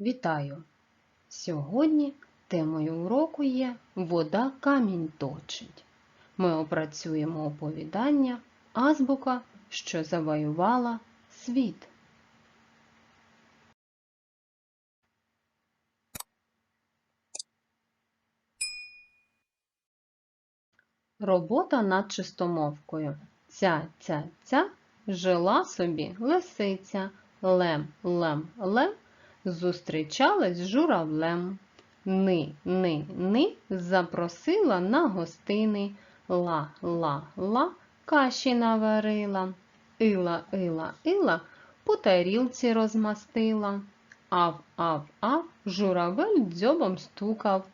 Вітаю! Сьогодні темою уроку є Вода камінь точить. Ми опрацюємо оповідання Азбука, що завоювала світ. Робота над чистомовкою. Ця, ця, ця жила собі лисиця, лем, лем, лем, зустрічалась з журавлем. Ни, ни, ни запросила на гостини, ла, ла, ла, каші наварила, ила, ила, ила, по тарілці розмастила. Ав, ав, ав, журавель дзьобом стукав.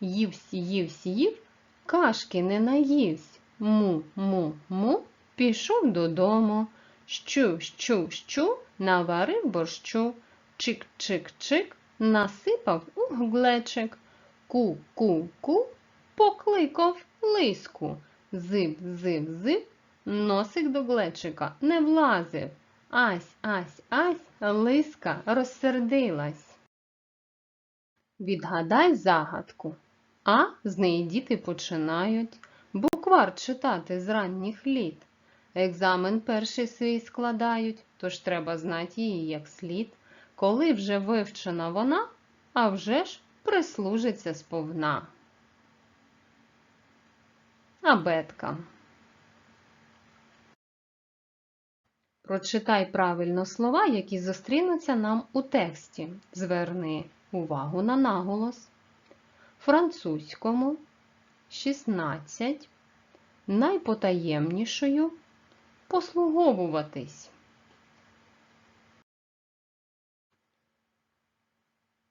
Ївсь, ївсь, їв, кашки не наївсь. Му, му, му, пішов додому. Щу, щу, щу, наварив борщу. Чик, чик, чик, насипав у глечик. Ку, ку, ку, покликав лиску. Зив, носик до глечика не влазив. Ась, ась, ась, лиска розсердилась. Відгадай загадку. А з неї діти починають буквар читати з ранніх літ. Екзамен перший свій складають, тож треба знати її як слід. Коли вже вивчена вона, а вже ж прислужиться сповна. Абетка. Прочитай правильно слова, які зустрінуться нам у тексті. Зверни увагу на наголос. Французькому 16. Найпотаємнішою послуговуватись.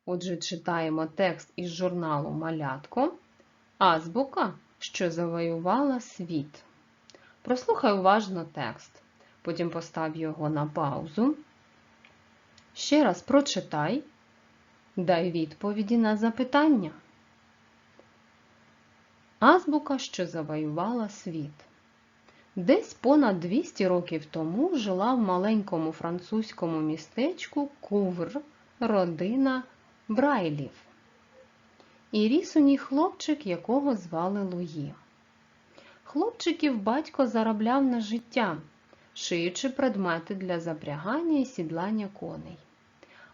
Отже, читаємо текст із журналу Малятко. Азбука, що завоювала світ. Прослухай уважно текст. Потім постав його на паузу. Ще раз прочитай. Дай відповіді на запитання. Азбука, що завоювала світ. Десь понад 200 років тому жила в маленькому французькому містечку Кувр родина Брайлів. І ріс у ній хлопчик, якого звали Луї. Хлопчиків батько заробляв на життя, шиючи предмети для запрягання і сідлання коней.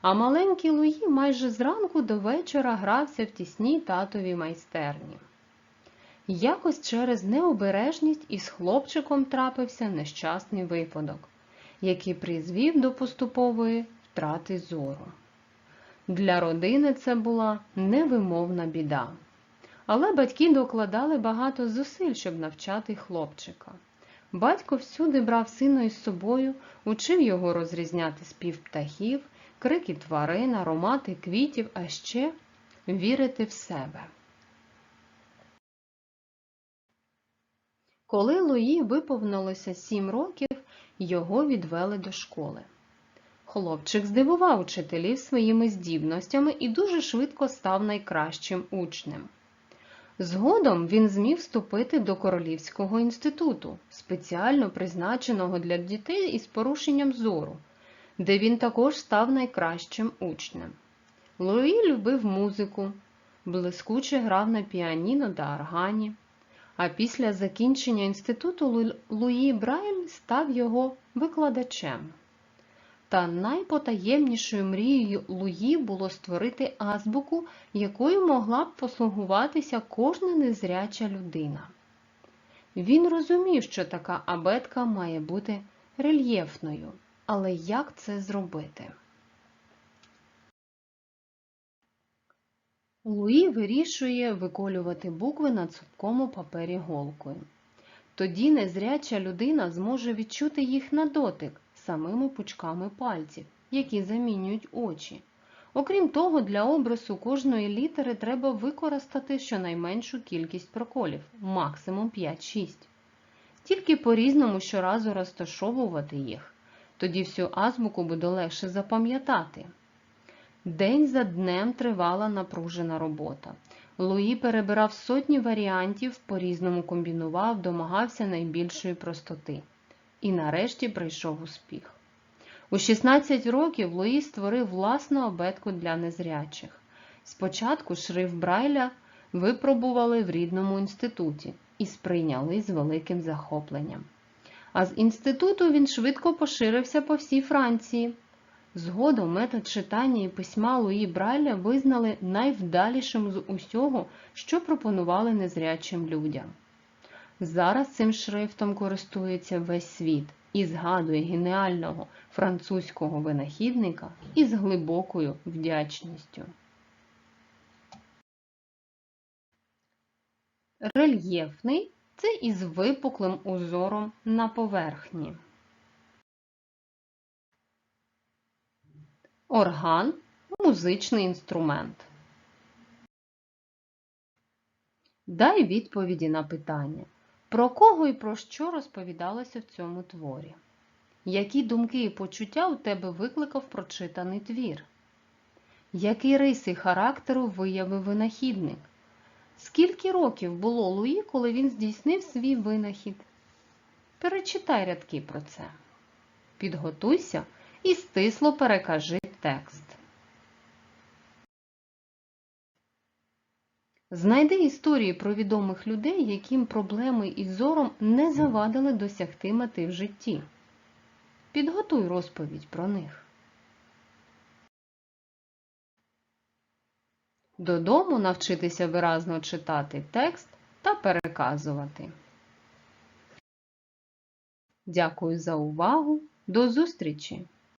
А маленький Луї майже зранку до вечора грався в тісній татовій майстерні. Якось через необережність із хлопчиком трапився нещасний випадок, який призвів до поступової втрати зору. Для родини це була невимовна біда. Але батьки докладали багато зусиль, щоб навчати хлопчика. Батько всюди брав сина із собою, учив його розрізняти спів птахів, крики тварин, аромати квітів, а ще вірити в себе. Коли Луї виповнилося сім років, його відвели до школи. Хлопчик здивував учителів своїми здібностями і дуже швидко став найкращим учнем. Згодом він зміг вступити до Королівського інституту, спеціально призначеного для дітей із порушенням зору, де він також став найкращим учнем. Луї любив музику, блискуче грав на піаніно та органі. А після закінчення інституту Луї Брайль став його викладачем. Та найпотаємнішою мрією Луї було створити азбуку, якою могла б послугуватися кожна незряча людина. Він розумів, що така абетка має бути рельєфною, але як це зробити? Луї вирішує виколювати букви на цупкому папері голкою. Тоді незряча людина зможе відчути їх на дотик самими пучками пальців, які замінюють очі. Окрім того, для обрису кожної літери треба використати щонайменшу кількість проколів, максимум 5-6. Тільки по-різному щоразу розташовувати їх. Тоді всю азбуку буде легше запам'ятати. День за днем тривала напружена робота. Луї перебирав сотні варіантів, по-різному комбінував, домагався найбільшої простоти. І нарешті прийшов успіх. У 16 років Луї створив власну абетку для незрячих. Спочатку шрифт Брайля випробували в рідному інституті і сприйняли з великим захопленням. А з інституту він швидко поширився по всій Франції. Згодом метод читання і письма Луї Брайля визнали найвдалішим з усього, що пропонували незрячим людям. Зараз цим шрифтом користується весь світ і згадує геніального французького винахідника із глибокою вдячністю. Рельєфний це із випуклим узором на поверхні. Орган музичний інструмент. Дай відповіді на питання, про кого і про що розповідалося в цьому творі. Які думки і почуття у тебе викликав прочитаний твір? Які риси характеру виявив винахідник? Скільки років було Луї, коли він здійснив свій винахід? Перечитай рядки про це. Підготуйся і стисло перекажи текст. Знайди історії про відомих людей, яким проблеми із зором не завадили досягти мети в житті. Підготуй розповідь про них. Додому навчитися виразно читати текст та переказувати. Дякую за увагу. До зустрічі!